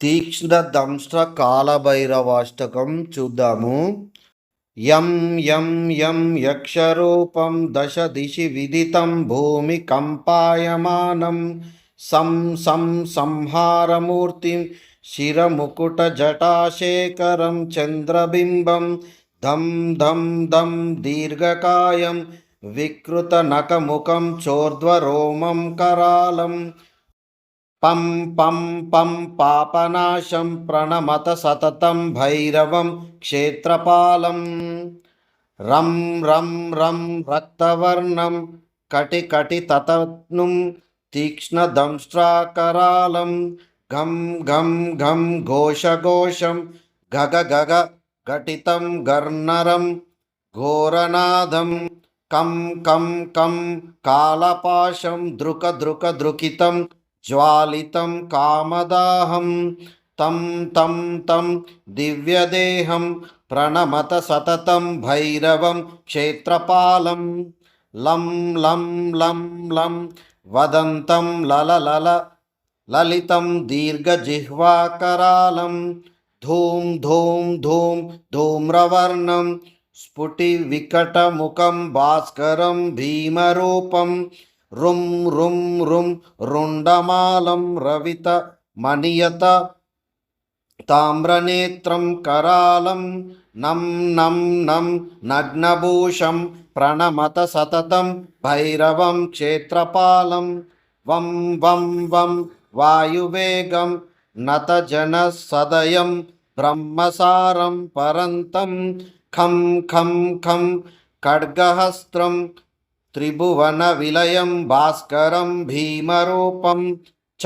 తీక్ష్ణ దంష్ట్ర కాలభైరవాష్టకం చూద్దాము. యం యం యం యక్షరూపం దశ దిశి విదితం భూమి కంపాయమానం. సం సం సంహారమూర్తిం శిరముకుట జటాశేఖరం చంద్రబింబం. ధం ధం ధం దీర్ఘకాయం వికృతనకముఖం చోర్ధ్వరోమం కరాళం. పం పం పం పాపనాశం ప్రణమత సతతం భైరవం క్షేత్రపాలం. రం రం రం రక్తవర్ణం కటి కటి తతనుం తీక్ష్ణదంష్ట్రాకరాలం. ఘం ఘం ఘం ఘోషఘోషం గగ గగ ఘటితం గర్ణరం ఘోరనాదం. కం కం కం కాళపాశం దృక దృక దృకితం జ్వాలితం కామదాహం తం తం తం దివ్యదేహం ప్రణమత సతతం భైరవం క్షేత్రపాలం లం లం లం లం వదంతం లల లల లలితం దీర్ఘజిహ్వాకరాలం ధూం ధూం ధూం ధూమ్రవర్ణం స్ఫుటి వికటముఖం భాస్కరం భీమరూపం రుం రుం రుం రుండమాలం రవిత మణియత. తామ్రనేత్రం కరాలం నం నం నం నగ్నభూషం ప్రణమత సతతం భైరవం క్షేత్రపాలం వం వం వం వాయువేగం నతజన సదయం బ్రహ్మసారం పరంతం ఖం ఖం ఖం ఖడ్గహస్త్రం త్రిభువన విలయం భాస్కరం భీమరూపం.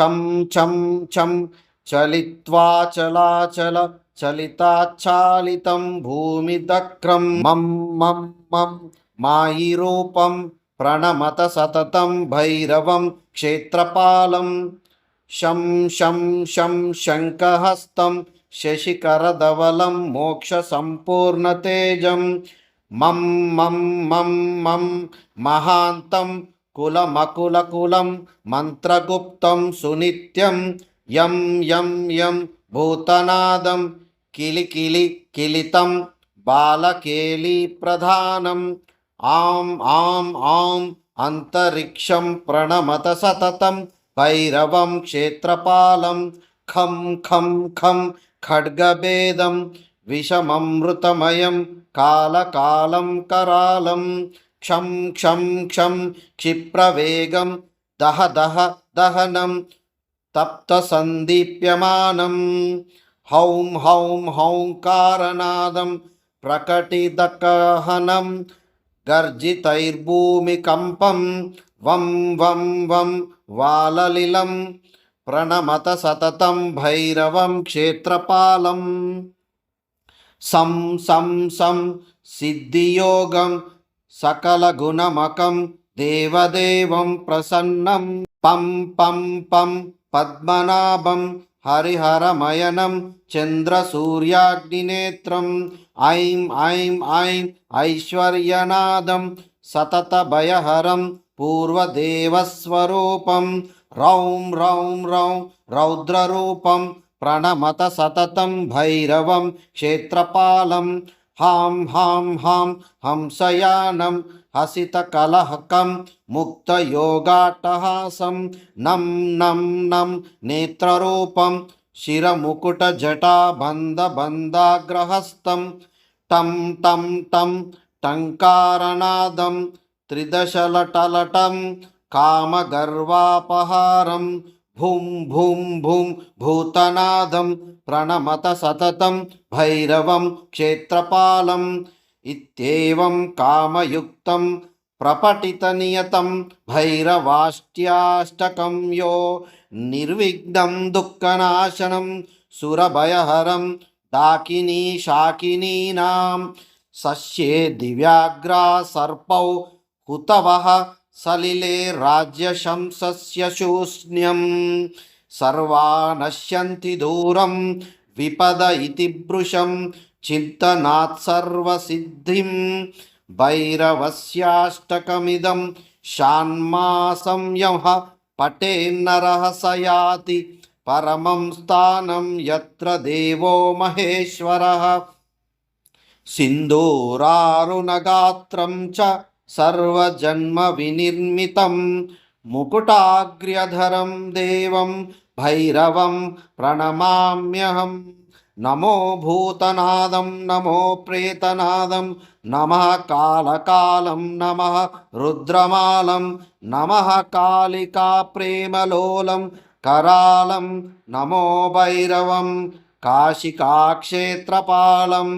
చం చం చం చలిత్వాచలాచల చలితాచ్చాలితం భూమిదక్రం. మం మం మం. మాయిరూపం. ప్రణమత సతతం భైరవం. క్షేత్రపాలం. శం శం శం. శంఖహస్తం. శశికరధవలం మోక్షసంపూర్ణతేజం మం మం మం మం మహాంతం కులమకులకులం మంత్రగుప్తం సునిత్యం యం యం యం భూతనాదం కిలికిలి కిలితం బాలకేలి ప్రధానం ఆం ఆం ఆం అంతరిక్షం ప్రణమత సతతం భైరవం క్షేత్రపాలం ఖం ఖం ఖం ఖడ్గభేదం విషమమృతమయం కాలకాలం కరాలం క్షం క్షం క్షం క్షిప్రవేగం దహ దహ దహనం తప్త సందీప్యమానం హౌం హౌం హౌంకారనాదం ప్రకటిదకహనం గర్జితైర్భూమికంపం వం వం వం వాలలిలం ప్రణమత సతతం భైరవం క్షేత్రపాలం సం సం సం సిద్ధియోగం సకలగుణమకం దేవదేవం ప్రసన్నం. పం పం పం పద్మనాభం హరిహరమయనం చంద్రసూర్యాగ్నినేత్రం. ఐం ఐం ఐం ఐశ్వర్యనాదం సతతభయహరం పూర్వదేవస్వరూపం. రౌం రౌం రౌం రౌద్రరూపం ప్రణమత సతతం భైరవం క్షేత్రపాలం హాం హాం హాం హంసయానం హసితకలహకం ముక్తయోగాటహాసం నం నం నం నేత్రరూపం శిరముకుటజటాబంధబంధాగ్రహస్తం టం టం టం టంకారనాదం త్రిదశలటలటం కామగర్వాపహారం భూం భూం భూం భూతనాదం ప్రణమత సతతం భైరవం క్షేత్రపాలం ఇత్యేవం కామయుక్తం ప్రపటితనియతం భైరవాష్ట్యాష్టకం యో నిర్విఘ్నం దుఃఖనాశనం సురభయహరం దాకినీ శాకినీనాం సస్యే దివ్యాగ్రా సర్పౌ హుతవః सलिले राज्यशंसस्य शूष्ण्यं सर्वा नश्यन्ति दूरं विपद इति भृशं चिन्तनात् सर्वसिद्धिं भैरवस्याष्टकमिदं शान्मासं यः पटेन्नरः स याति परमं स्थानं यत्र देवो महेश्वरः सिन्दूरारुणगात्रं च सर्वजन्मविनिर्मितं मुकुटाग्र्यधरं देवं भैरवं प्रणमाम्यहं नमो भूतनादं नमो प्रेतनादं नमः कालकालं नमः रुद्रमालं नमः कालिकाप्रेमलोलं करालं नमो भैरवं काशिकाक्षेत्रपालम्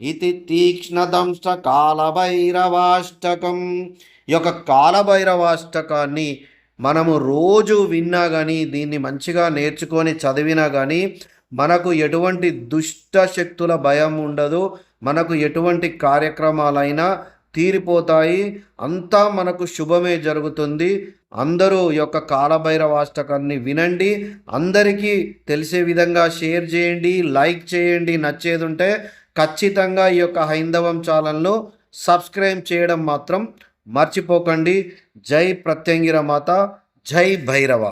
ఇది తీక్ష్ణదంశ కాలభైరవాష్టకం ఈ యొక్క కాలభైరవాష్టకాన్ని మనము రోజు విన్నా కానీ దీన్ని మంచిగా నేర్చుకొని చదివినా కానీ మనకు ఎటువంటి దుష్ట శక్తుల భయం ఉండదు మనకు ఎటువంటి కార్యక్రమాలైనా తీరిపోతాయి. అంతా మనకు శుభమే జరుగుతుంది. అందరూ ఈ యొక్క కాలభైరవాష్టకాన్ని వినండి. అందరికీ తెలిసే విధంగా షేర్ చేయండి లైక్ చేయండి. నచ్చేది ఉంటే ఖచ్చితంగా ఈ యొక్క హైందవం ఛానల్ను సబ్స్క్రైబ్ చేయడం మాత్రం మర్చిపోకండి. జై ప్రత్యంగిర మాత జై భైరవ.